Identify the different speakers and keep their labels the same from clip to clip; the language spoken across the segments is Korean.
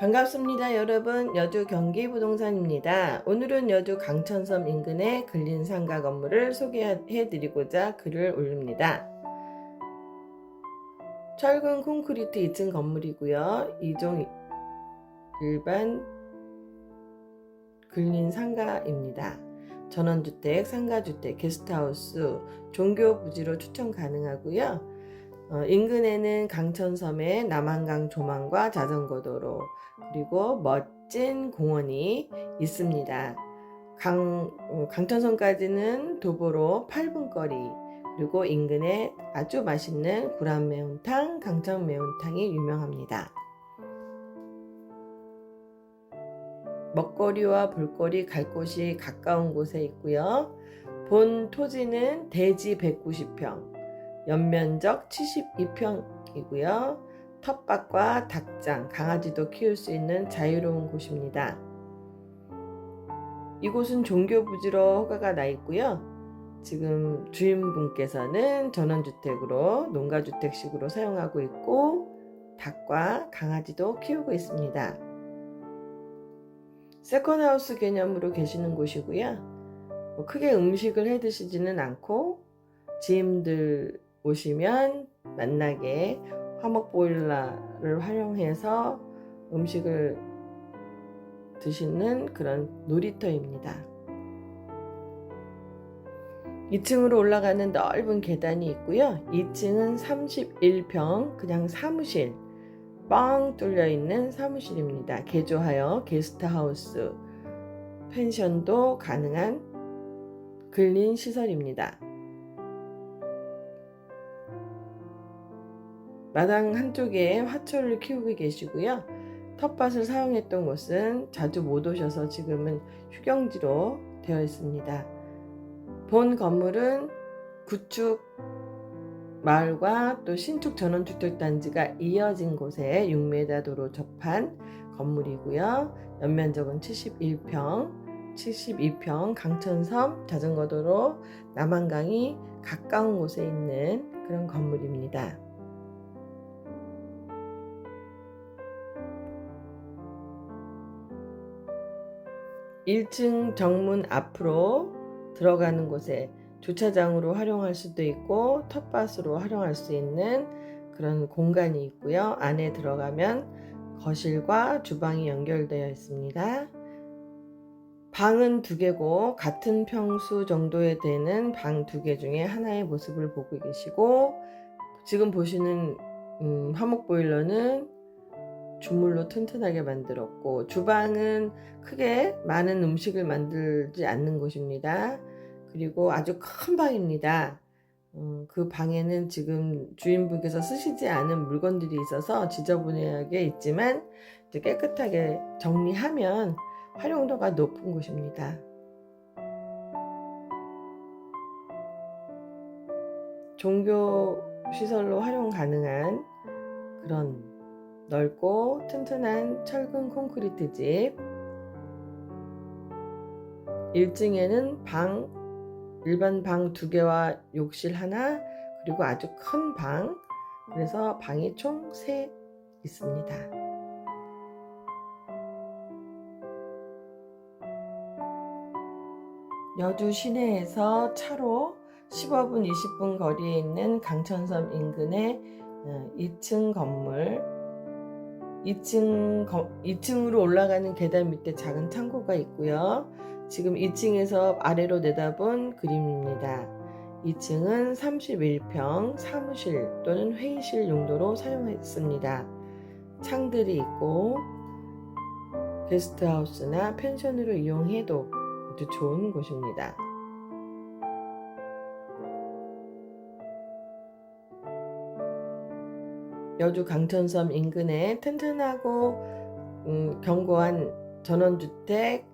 Speaker 1: 반갑습니다 여러분. 여주 경기 부동산입니다. 오늘은 여주 강천섬 인근의 근린 상가 건물을 소개해 드리고자 글을 올립니다. 철근 콘크리트 2층 건물이고요. 2종 일반 근린 상가입니다. 전원주택, 상가주택, 게스트하우스, 종교 부지로 추천 가능하고요 어, 인근에는 강천섬의 남한강 조망과 자전거 도로 그리고 멋진 공원이 있습니다. 강, 어, 강천섬까지는 도보로 8분 거리 그리고 인근에 아주 맛있는 구람 매운탕, 강천 매운탕이 유명합니다. 먹거리와 볼거리 갈 곳이 가까운 곳에 있고요. 본 토지는 대지 190평, 연면적 72평이고요. 텃밭과 닭장, 강아지도 키울 수 있는 자유로운 곳입니다. 이곳은 종교 부지로 허가가 나 있고요. 지금 주인분께서는 전원주택으로 농가주택식으로 사용하고 있고 닭과 강아지도 키우고 있습니다. 세컨하우스 개념으로 계시는 곳이고요. 뭐 크게 음식을 해 드시지는 않고 지인들 오시면 만나게 화목 보일러를 활용해서 음식을 드시는 그런 놀이터입니다. 2층으로 올라가는 넓은 계단이 있고요. 2층은 31평 그냥 사무실 뻥 뚫려 있는 사무실입니다. 개조하여 게스트하우스 펜션도 가능한 근린 시설입니다. 마당 한쪽에 화초를 키우고 계시고요. 텃밭을 사용했던 곳은 자주 못 오셔서 지금은 휴경지로 되어 있습니다. 본 건물은 구축 마을과 또 신축 전원주택단지가 이어진 곳에 6m 도로 접한 건물이고요. 연면적은 71평, 72평 강천섬 자전거도로 남한강이 가까운 곳에 있는 그런 건물입니다. 1층 정문 앞으로 들어가는 곳에 주차장으로 활용할 수도 있고 텃밭으로 활용할 수 있는 그런 공간이 있고요. 안에 들어가면 거실과 주방이 연결되어 있습니다. 방은 두 개고 같은 평수 정도에 되는 방 두 개 중에 하나의 모습을 보고 계시고 지금 보시는 음, 화목 보일러는 주물로 튼튼하게 만들었고 주방은 크게 많은 음식을 만들지 않는 곳입니다. 그리고 아주 큰 방입니다. 음, 그 방에는 지금 주인분께서 쓰시지 않은 물건들이 있어서 지저분하게 있지만 깨끗하게 정리하면 활용도가 높은 곳입니다. 종교 시설로 활용 가능한 그런 넓고 튼튼한 철근 콘크리트 집. 1층에는 방 일반 방 두 개와 욕실 하나 그리고 아주 큰 방. 그래서 방이 총 세 있습니다. 여주 시내에서 차로 15분 20분 거리에 있는 강천섬 인근의 2층 어, 건물 2층, 2층으로 올라가는 계단 밑에 작은 창고가 있고요. 지금 2층에서 아래로 내다본 그림입니다. 2층은 31평 사무실 또는 회의실 용도로 사용했습니다. 창들이 있고 게스트하우스나 펜션으로 이용해도 아주 좋은 곳입니다. 여주 강천섬 인근에 튼튼하고 음, 견고한 전원주택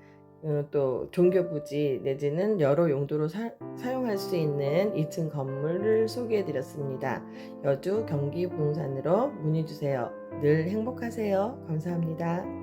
Speaker 1: 어, 또 종교부지 내지는 여러 용도로 사, 사용할 수 있는 2층 건물을 소개해 드렸습니다. 여주 경기 부동산으로 문의 주세요. 늘 행복하세요. 감사합니다.